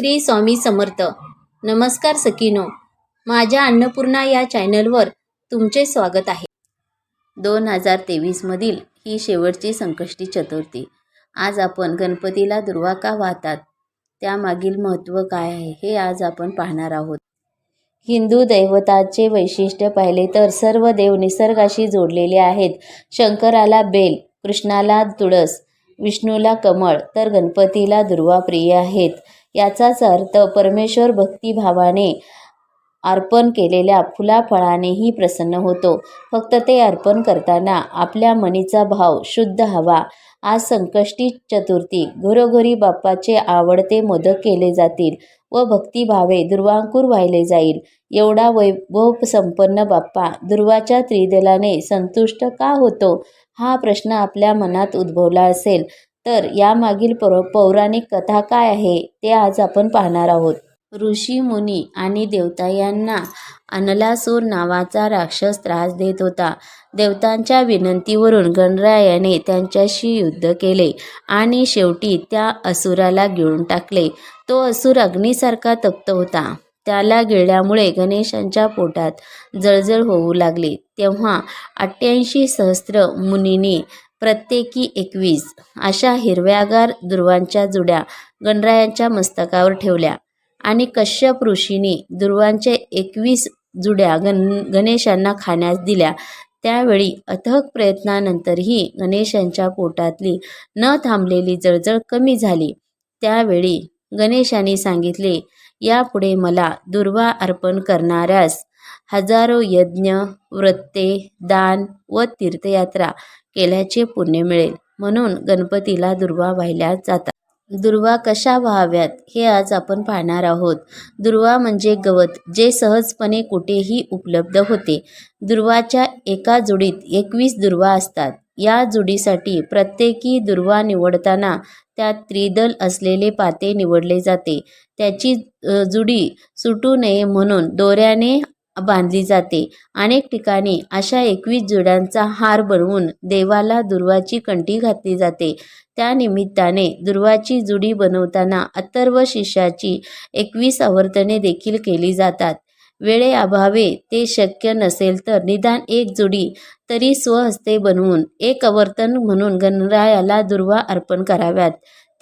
श्री स्वामी समर्थ. नमस्कार सकीनो माझ्या अन्नपूर्णा या चॅनलवर तुमचे स्वागत आहे. दोन हजार तेवीसमधील ही शेवटची संकष्टी चतुर्थी. आज आपण गणपतीला दुर्वा का वाहतात? त्यामागील महत्त्व काय आहे हे आज आपण पाहणार आहोत. हिंदू दैवताचे वैशिष्ट्य पाहिले तर सर्व देव निसर्गाशी जोडलेले आहेत. शंकराला बेल कृष्णाला तुळस विष्णूला कमळ तर गणपतीला दुर्वा प्रिय आहेत. याचाच अर्थ परमेश्वर भक्तिभावाने अर्पण केलेल्या फुलाफळानेही प्रसन्न होतो. फक्त ते अर्पण करताना आपल्या मनीचा भाव शुद्ध हवा. आज संकष्टी चतुर्थी घरोघरी बाप्पाचे आवडते मोदक केले जातील व भक्तिभावे दुर्वांकूर वाहिले जाईल. एवढा वैभव संपन्न बाप्पा दुर्वाच्या त्रिदलाने संतुष्ट का होतो? हा प्रश्न आपल्या मनात उद्भवला असेल. तर यामागील पौ पौराणिक कथा काय आहे ते आज आपण पाहणार आहोत. ऋषी मुनी आणि देवता यांना अनलासूर नावाचा राक्षस त्रास देत होता. देवतांच्या विनंतीवरून गणरायाने त्यांच्याशी युद्ध केले आणि शेवटी त्या असुराला गिळून टाकले. तो असुर अग्नीसारखा तप्त होता. त्याला गिळल्यामुळे गणेशांच्या पोटात जळजळ होऊ लागली. तेव्हा अठ्ठ्याऐंशी सहस्त्र मुनींनी प्रत्येकी एकवीस अशा हिरव्यागार दुर्वांच्या जुड्या गणरायांच्या मस्तकावर ठेवल्या. आणि कश्यप ऋषीने दुर्वांचे एकवीस जुड्या गण गणेशांना खाण्यास दिल्या. त्यावेळी अथक प्रयत्नानंतरही गणेशांच्या पोटातली न थांबलेली जळजळ कमी झाली. त्यावेळी गणेशांनी सांगितले यापुढे मला दुर्वा अर्पण करणाऱ्यास हजारो यज्ञ व्रते दान व तीर्थयात्रा केल्याचे पुण्य मिळेल म्हणून गणपतीला दुर्वा वाहिल्या जातात. दुर्वा कशा व्हाव्यात हे आज आपण पाहणार आहोत. दुर्वा म्हणजे गवत जे सहजपणे कुठेही उपलब्ध होते. दुर्वाच्या एका जुडीत एकवीस दुर्वा असतात. या जुडीसाठी प्रत्येकी दुर्वा निवडताना त्यात त्रिदल असलेले पाते निवडले जाते. त्याची जुडी सुटू नये म्हणून दोऱ्याने बांधली जाते. अनेक ठिकाणी अशा एकवीस जुड्यांचा हार बनवून देवाला दुर्वाची कंठी घातली जाते. त्या निमित्ताने दुर्वाची जुडी बनवताना अथर्व शिष्याची एकवीस आवर्तने देखील केली जातात. वेळेअभावे ते शक्य नसेल तर निदान एक जुडी तरी स्वहस्ते बनवून एक आवर्तन म्हणून गणरायाला दुर्वा अर्पण कराव्यात.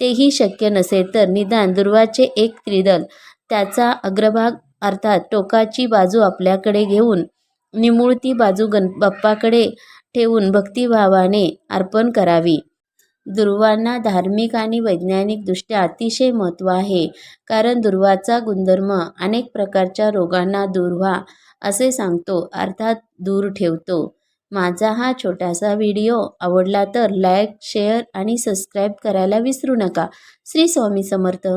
तेही शक्य नसेल तर निदान दुर्वाचे एक त्रिदल त्याचा अग्रभाग अर्थात टोकाची बाजू आपल्याकडे घेऊन निमुळती बाजू गण बाप्पाकडे ठेवून भक्तिभावाने अर्पण करावी. दुर्वांना धार्मिक आणि वैज्ञानिकदृष्ट्या अतिशय महत्त्व आहे कारण दुर्वाचा गुणधर्म अनेक प्रकारच्या रोगांना दूर व्हा असे सांगतो अर्थात दूर ठेवतो. माझा हा छोटासा व्हिडिओ आवडला तर लाईक शेअर आणि सबस्क्राईब करायला विसरू नका. श्री स्वामी समर्थ.